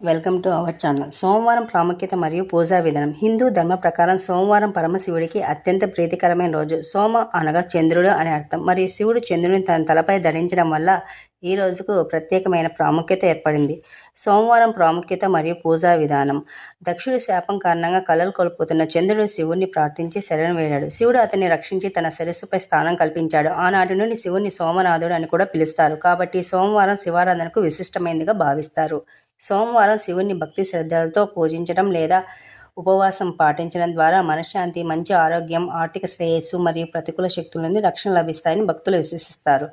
Welcome to our channel. సోమవారం ప్రాముఖ్యత మరియు పూజా విధానం. హిందూ ధర్మ ప్రకారం సోమవారం పరమశివుడికి అత్యంత ప్రీతికరమైన రోజు. సోమ అనగా చంద్రుడు అని అర్థం. మరియు శివుడు చంద్రుడిని తన తలపై ధరించడం వల్ల ఈ రోజుకు ప్రత్యేకమైన ప్రాముఖ్యత ఏర్పడింది. సోమవారం ప్రాముఖ్యత మరియు పూజా విధానం. దక్షుడి శాపం కారణంగా కలలు కోల్పోతున్న చంద్రుడు శివుణ్ణి ప్రార్థించి శరణు వేడాడు శివుడు అతన్ని రక్షించి తన శిరస్సుపై స్థానం కల్పించాడు. ఆనాటి నుండి శివుణ్ణి సోమనాథుడు అని కూడా పిలుస్తారు. కాబట్టి సోమవారం శివారాధనకు విశిష్టమైనదిగా భావిస్తారు. సోమవారం శివుణ్ణి భక్తి శ్రద్ధలతో పూజించడం లేదా ఉపవాసం పాటించడం ద్వారా మనశ్శాంతి మంచి ఆరోగ్యం ఆర్థిక శ్రేయస్సు మరియు ప్రతికూల శక్తుల నుండి రక్షణ లభిస్తాయని భక్తులు విశ్వసిస్తారు.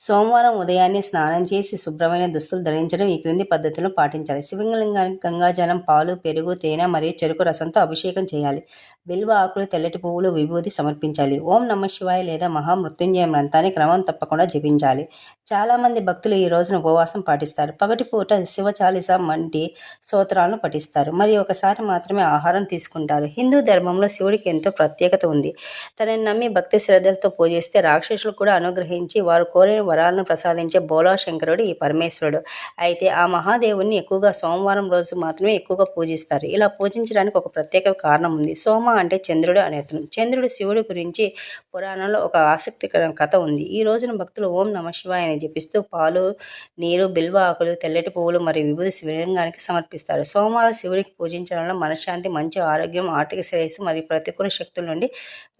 సోమవారం ఉదయాన్నే స్నానం చేసి శుభ్రమైన దుస్తులు ధరించడం ఈ క్రింది పద్ధతులను పాటించాలి. శివలింగానికి గంగాజలం పాలు పెరుగు తేనె మరియు చెరుకు రసంతో అభిషేకం చేయాలి. బిల్వ ఆకులు తెల్లటి పువ్వులు విభూతి సమర్పించాలి. ఓం నమ శివాయ లేదా మహామృత్యుంజయ మంత్రాన్ని క్రమం తప్పకుండా జపించాలి. చాలామంది భక్తులు ఈ రోజున ఉపవాసం పాటిస్తారు. పగటిపూట శివ చాలీస వంటి స్తోత్రాలను పఠిస్తారు. మరి ఒకసారి మాత్రమే ఆహారం తీసుకుంటారు. హిందూ ధర్మంలో శివుడికి ఎంతో ప్రత్యేకత ఉంది. తనని నమ్మి భక్తి శ్రద్ధలతో పూజిస్తే రాక్షసులు కూడా అనుగ్రహించి వారు కోరిన వరాలను ప్రసాదించే బోలా శంకరుడు ఈ పరమేశ్వరుడు. అయితే ఆ మహాదేవుని ఎక్కువగా సోమవారం రోజు మాత్రమే ఎక్కువగా పూజిస్తారు. ఇలా పూజించడానికి ఒక ప్రత్యేక కారణం ఉంది. సోమ అంటే చంద్రుడు అనే అతను. చంద్రుడు శివుడి గురించి పురాణంలో ఒక ఆసక్తికర కథ ఉంది. ఈ రోజున భక్తులు ఓం నమ శివాయ అని చెప్పిస్తూ పాలు నీరు బిల్వ ఆకులు తెల్లటి పువ్వులు మరియు విభూతి శివలింగానికి సమర్పిస్తారు. సోమవారం శివుడికి పూజించడం వల్ల మనశ్శాంతి మంచి ఆరోగ్యం ఆర్థిక శ్రేయస్సు మరియు ప్రతికూల శక్తుల నుండి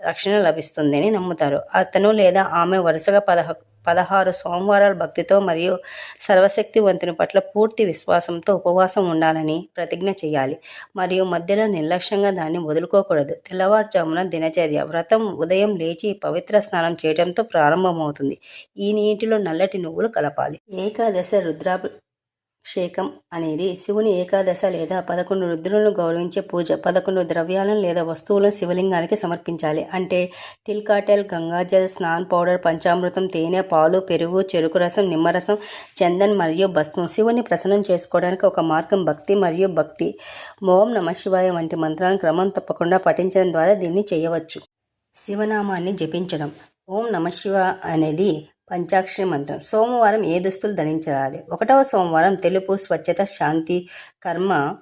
రక్షణ లభిస్తుందని నమ్ముతారు. అతను లేదా ఆమె వరుసగా పదహ పదహారు సోమవారాలు భక్తితో మరియు సర్వశక్తివంతుని పట్ల పూర్తి విశ్వాసంతో ఉపవాసం ఉండాలని ప్రతిజ్ఞ చేయాలి. మరియు మధ్యలో నిర్లక్ష్యంగా దాన్ని వదులుకోకూడదు. తెల్లవారుజామున దినచర్య వ్రతం ఉదయం లేచి పవిత్ర స్నానం చేయడంతో ప్రారంభమవుతుంది. ఈ నీటిలో నల్లటి నువ్వులు కలపాలి. ఏకాదశ రుద్రాభి షేకం అనేది శివుని ఏకాదశ లేదా పదకొండు రుద్రులను గౌరవించే పూజ పదకొండు ద్రవ్యాలను లేదా వస్తువులను శివలింగానికి సమర్పించాలి. అంటే టిల్కాటెల్ గంగాజల్ స్నాన్ పౌడర్ పంచామృతం తేనె పాలు పెరుగు చెరుకు రసం నిమ్మరసం చందన్ మరియు భస్మం శివుని ప్రసన్నం చేసుకోవడానికి ఒక మార్గం భక్తి మరియు భక్తి. ఓం నమ శివాయ వంటి మంత్రాలను క్రమం తప్పకుండా పఠించడం ద్వారా దీన్ని చేయవచ్చు. శివనామాన్ని జపించడం. ఓం నమ శివ అనేది పంచాక్షరి మంత్రం. సోమవారం ఏ దుస్తులు ధరించాలి? ఒకటవ సోమవారం తెలుపు స్వచ్ఛత శాంతి కర్మ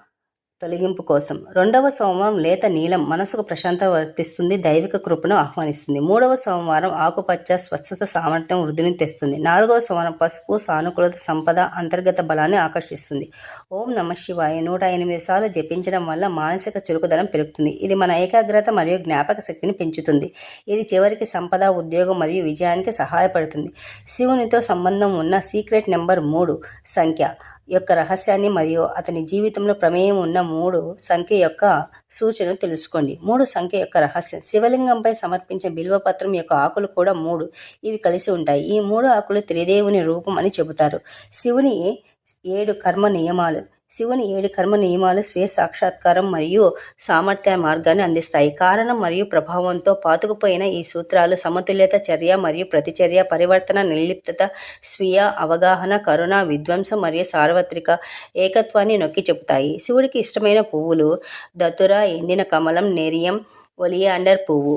తొలగింపు కోసం. రెండవ సోమవారం లేత నీలం మనసుకు ప్రశాంతత వర్తిస్తుంది దైవిక కృపను ఆహ్వానిస్తుంది. మూడవ సోమవారం ఆకుపచ్చ స్వచ్ఛత సామర్థ్యం వృద్ధిని తెస్తుంది. నాలుగవ సోమవారం పసుపు సానుకూలత సంపద అంతర్గత బలాన్ని ఆకర్షిస్తుంది. ఓం నమ శివాయ. నూట ఎనిమిది సార్లు జపించడం వల్ల మానసిక చురుకుదనం పెరుగుతుంది. ఇది మన ఏకాగ్రత మరియు జ్ఞాపక శక్తిని పెంచుతుంది. ఇది చివరికి సంపద ఉద్యోగం మరియు విజయానికి సహాయపడుతుంది. శివునితో సంబంధం ఉన్న సీక్రెట్ నెంబర్ మూడు సంఖ్య. యొక్క రహస్యాన్ని మరియు అతని జీవితంలో ప్రమేయం ఉన్న మూడు సంఖ్య యొక్క సూచనను తెలుసుకోండి. మూడు సంఖ్య యొక్క రహస్యం. శివలింగంపై సమర్పించిన బిల్వపత్రం యొక్క ఆకులు కూడా మూడు. ఇవి కలిసి ఉంటాయి. ఈ మూడు ఆకులు త్రిదేవుని రూపం అని చెబుతారు. శివుని ఏడు కర్మ నియమాలు. శివుని ఏడు కర్మ నియమాలు స్వీయ సాక్షాత్కారం మరియు సామర్థ్య మార్గాన్ని అందిస్తాయి. కారణం మరియు ప్రభావంతో పాతుకుపోయిన ఈ సూత్రాలు సమతుల్యత చర్య మరియు ప్రతిచర్య పరివర్తన నిర్లిప్తత స్వీయ అవగాహన కరుణ విధ్వంసం మరియు సార్వత్రిక ఏకత్వాన్ని నొక్కి చెబుతాయి. శివుడికి ఇష్టమైన పువ్వులు దతుర ఎండిన కమలం నెరియం ఒలియాండర్ పువ్వు.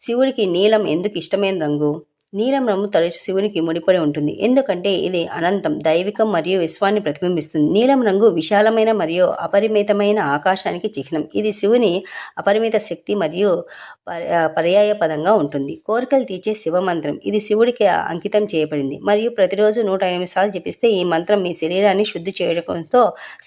శివుడికి నీలం ఎందుకు ఇష్టమైన రంగు? నీలం రంగు తరచు శివునికి ముడిపడి ఉంటుంది. ఎందుకంటే ఇది అనంతం దైవికం మరియు విశ్వాన్ని ప్రతిబింబిస్తుంది. నీలం రంగు విశాలమైన మరియు అపరిమితమైన ఆకాశానికి చిహ్నం. ఇది శివుని అపరిమిత శక్తి మరియు పర్యాయ పదంగా ఉంటుంది. కోరికలు తీర్చే శివ మంత్రం ఇది శివుడికి అంకితం చేయబడింది. మరియు ప్రతిరోజు నూట ఎనిమిది సార్లు జపిస్తే ఈ మంత్రం మీ శరీరాన్ని శుద్ధి చేయడంతో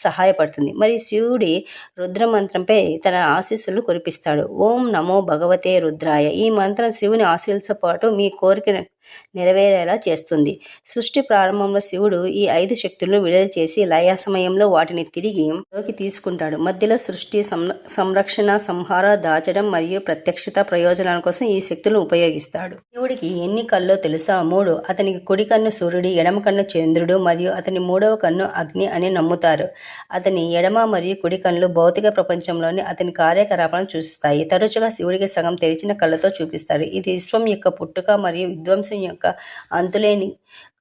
సహాయపడుతుంది. మరియు శివుడి రుద్ర మంత్రంపై తన ఆశీస్సులు కురిపిస్తాడు. ఓం నమో భగవతే రుద్రాయ. ఈ మంత్రం శివుని ఆశీస్సులతో పాటు మీ కోరిక எனக்கு నెరవేరేలా చేస్తుంది. సృష్టి ప్రారంభంలో శివుడు ఈ ఐదు శక్తులను విడుదల చేసి లయ సమయంలో వాటిని తిరిగి లోకి తీసుకుంటాడు. మధ్యలో సృష్టి సంరక్షణ సంహార దాచడం మరియు ప్రత్యక్షత ప్రయోజనాల కోసం ఈ శక్తులను ఉపయోగిస్తాడు. శివుడికి ఎన్ని కళ్ళో తెలుసా? మూడు. అతనికి కుడి కన్ను సూర్యుడి ఎడమ కన్ను చంద్రుడు మరియు అతని మూడవ కన్ను అగ్ని అని నమ్ముతారు. అతని ఎడమ మరియు కుడి కన్నులు భౌతిక ప్రపంచంలోని అతని కార్యకలాపాలను చూస్తాయి తరచుగా శివుడికి సగం తెరిచిన కళ్ళతో చూపిస్తారు. ఇది విశ్వం యొక్క పుట్టుక మరియు విధ్వంస యొక్క అంతులేని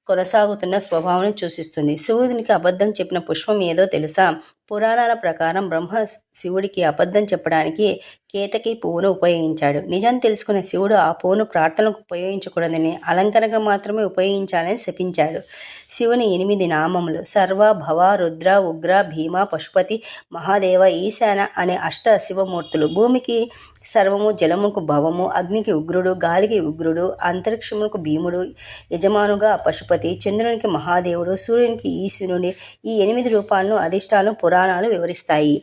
కొనసాగుతున్న స్వభావాన్ని సూచిస్తుంది. సూర్యునికి అబద్ధం చెప్పిన పుష్పం ఏదో తెలుసా? పురాణాల ప్రకారం బ్రహ్మ శివుడికి అబద్ధం చెప్పడానికి కేతకి పువ్వును ఉపయోగించాడు. నిజం తెలుసుకున్న శివుడు ఆ పువ్వును ప్రార్థనకు ఉపయోగించకూడదని అలంకరణకు మాత్రమే ఉపయోగించాలని శపించాడు. శివుని ఎనిమిది నామములు సర్వ భవ రుద్ర ఉగ్ర భీమ పశుపతి మహాదేవ ఈశాన అనే అష్ట శివమూర్తులు. భూమికి సర్వము జలముకు భవము అగ్నికి ఉగ్రుడు గాలికి ఉగ్రుడు అంతరిక్షమునకు భీముడు యజమానుగా పశుపతి చంద్రునికి మహాదేవుడు సూర్యునికి ఈశ్వరుని ఈ ఎనిమిది రూపాలను అధిష్టానం పురాణాలు వివరిస్తాయి.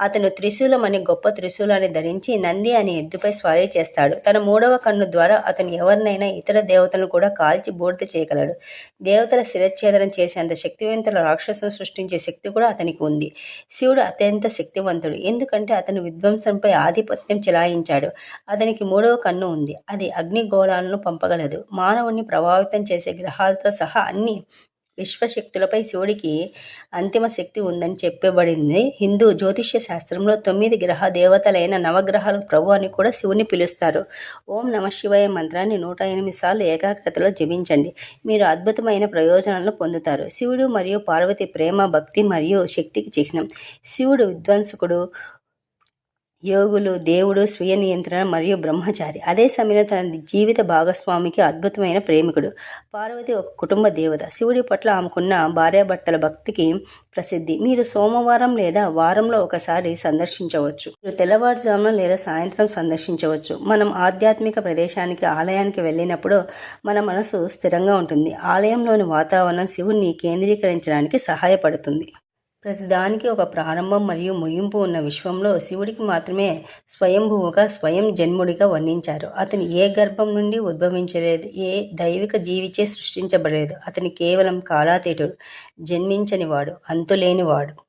అతను త్రిశూలం అనే గొప్ప త్రిశూలాన్ని ధరించి నంది అనే ఎద్దుపై స్వారీ చేస్తాడు. తన మూడవ కన్ను ద్వారా అతను ఎవరినైనా ఇతర దేవతలను కూడా కాల్చి బూడిద చేయగలడు. దేవతల శిరచ్ఛేదనం చేసేంత శక్తివంతుల రాక్షసును సృష్టించే శక్తి కూడా అతనికి ఉంది. శివుడు అత్యంత శక్తివంతుడు. ఎందుకంటే అతను విధ్వంసంపై ఆధిపత్యం చెలాయించాడు. అతనికి మూడవ కన్ను ఉంది. అది అగ్నిగోళాలను పంపగలదు. మానవుని ప్రభావితం చేసే గ్రహాలతో సహా అన్ని విశ్వశక్తులపై శివుడికి అంతిమ శక్తి ఉందని చెప్పబడింది. హిందూ జ్యోతిష్య శాస్త్రంలో తొమ్మిది గ్రహ దేవతలైన నవగ్రహాల ప్రభు అని కూడా శివుని పిలుస్తారు. ఓం నమ శివాయ మంత్రాన్ని నూట ఎనిమిది సార్లు ఏకాగ్రతలో జపించండి. మీరు అద్భుతమైన ప్రయోజనాలను పొందుతారు. శివుడు మరియు పార్వతి ప్రేమ భక్తి మరియు శక్తికి చిహ్నం. శివుడు విద్వాంసుకుడు యోగులు దేవుడు స్వీయ నియంత్రణ మరియు బ్రహ్మచారి. అదే సమయంలో తన జీవిత భాగస్వామికి అద్భుతమైన ప్రేమికుడు. పార్వతి ఒక కుటుంబ దేవత. శివుడి పట్ల ఆమెకున్న భార్యాభర్తల భక్తికి ప్రసిద్ధి. మీరు సోమవారం లేదా వారంలో ఒకసారి సందర్శించవచ్చు. మీరు తెల్లవారుజామున లేదా సాయంత్రం సందర్శించవచ్చు. మనం ఆధ్యాత్మిక ప్రదేశానికి ఆలయానికి వెళ్ళినప్పుడు మన మనసు స్థిరంగా ఉంటుంది. ఆలయంలోని వాతావరణం శివుణ్ణి కేంద్రీకరించడానికి సహాయపడుతుంది. ప్రతిదానికి ఒక ప్రారంభం మరియు ముగింపు ఉన్న విశ్వంలో శివుడికి మాత్రమే స్వయంభూవుగా స్వయం జన్ముడిగా వర్ణించారు. అతను ఏ గర్భం నుండి ఉద్భవించలేదు ఏ దైవిక జీవిచే సృష్టించబడలేదు. అతని కేవలం కాలాతీతుడు జన్మించనివాడు అంతులేనివాడు.